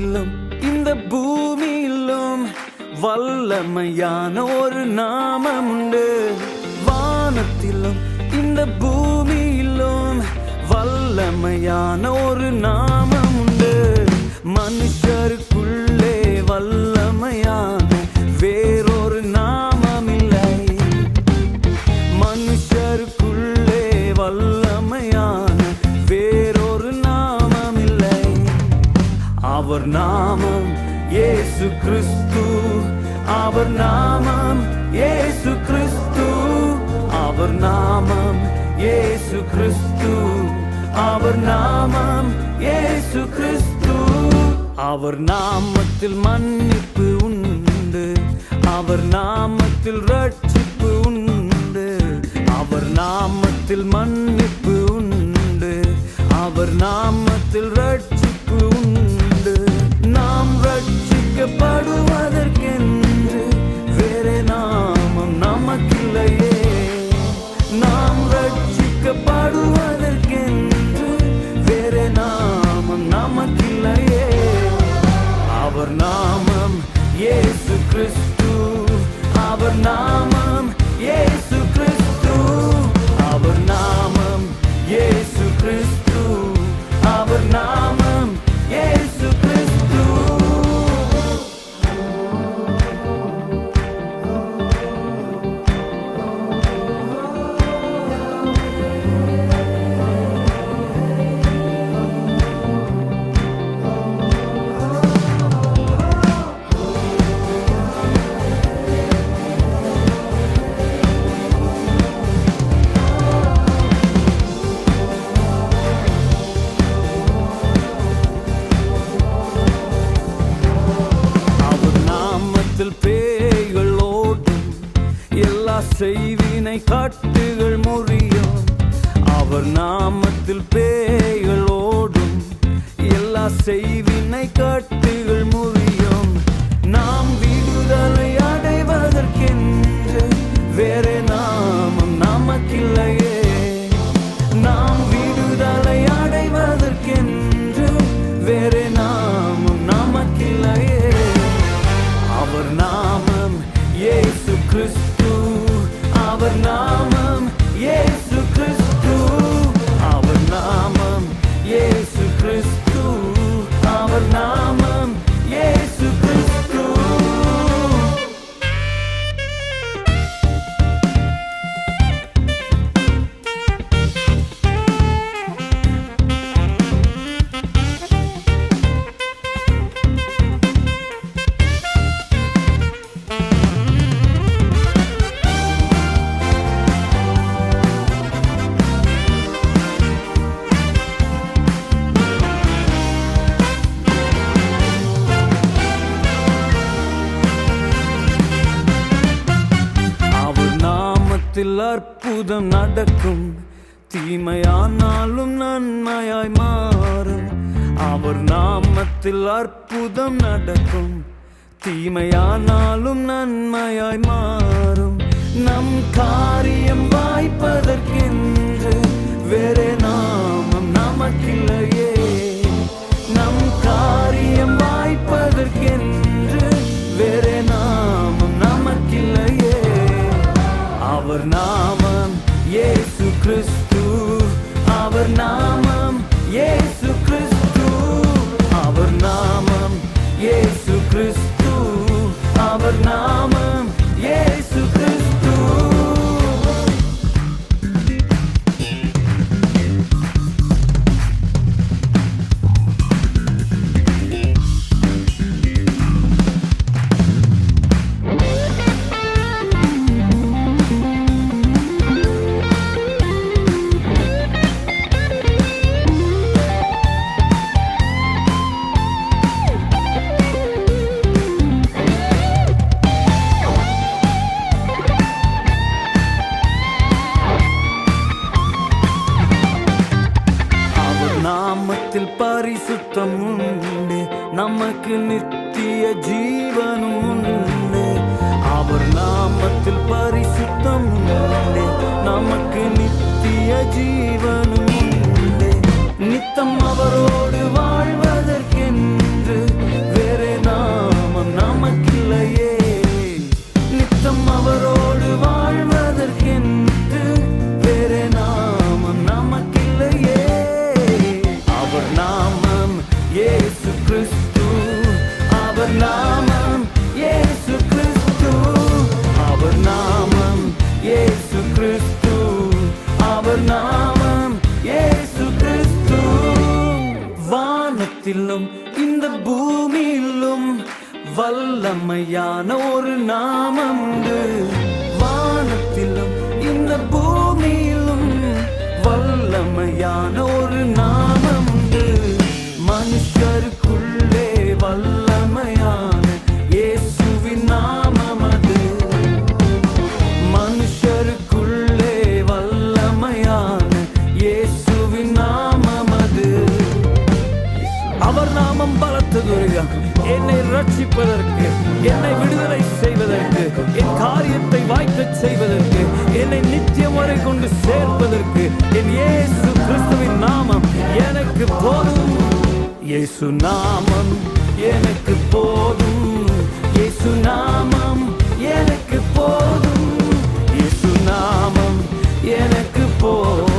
வானத்திலும் இந்த பூமியிலும் வல்லமையான ஒரு நாமம் உண்டு. வானத்திலும் இந்த பூமியிலும் வல்லமையான ஒரு நாமம் உண்டு. மனுஷருக்குள்ளே அவர் நாமம் ஏசு கிறிஸ்து. அவர் நாமம் ஏசு கிறிஸ்து. அவர் நாமம் ஏசு கிறிஸ்து. அவர் நாமம் ஏசு கிறிஸ்து. அவர் நாமத்தில் மன்னிப்பு உண்டு. அவர் நாமத்தில் ரட்சிப்பு உண்டு. அவர் நாமத்தில் மன்னிப்பு உண்டு. அவர் நாமத்தில் ரட்சி ரட்சிக்கப்படுவதற்கென்று வேறே நாமம் நமக்கில்லையே. நாம் ரட்சிக்கப்படுவதற்கென்று வேறே நாமம் நமக்கில்லையே. அவர் நாமம் ஏசு கிறிஸ்து. அவர் நாமம் செய்வினை காட்டுகள் முறியும். அவர் நாமத்தில் பேய்கள் ஓடும். எல்லா செய்வினை காட்டுகள் முறியும். நாம் விடுதலை அடைவதற்கென்று வேறே நாமம் நமக்கில்லையே. நாம் விடுதலை அடைவதற்கென்று வேறே நாமம் நமக்கில்லையே. அவர் நாமம் ஏசு கிறிஸ்து அவர் நாமம் இயேசு காலத்தில் அற்புதம் நடக்கும். தீமையானாலும் நன்மையாய் மாறும். அவர் நாமத்தில் அற்புதம் நடக்கும். தீமையானாலும் நன்மையாய் மாறும். நம் காரியம் வாய்ப்பதற்கென்று அவர் நாமம் இயேசு கிறிஸ்து. நாமத்தில் பரிசுத்தம் உண்டு நமக்கு நித்திய ஜீவனும் உண்டு அவர் நாமத்தில் பரிசுத்தம் உண்டு நமக்கு நித்திய ஜீவனும் வல்லமையான ஒரு நாமம் வானத்திலும் இந்த பூமியிலும் வல்லமையான ஒரு நாமம் மனுஷருக்கு என்னை ரட்சிப்பதற்கு என்னை விடுதலை செய்வதற்கு என் காரியத்தை வாய்க்கச் செய்வதற்கு என்னை நித்தியம் வரை கொண்டு சேர்ப்பதற்கு என் இயேசு கிறிஸ்துவின் நாமம் எனக்கு போதும். இயேசு நாமம் எனக்கு போதும். இயேசு நாமம் எனக்கு போதும். இயேசு நாமம் எனக்கு போதும்.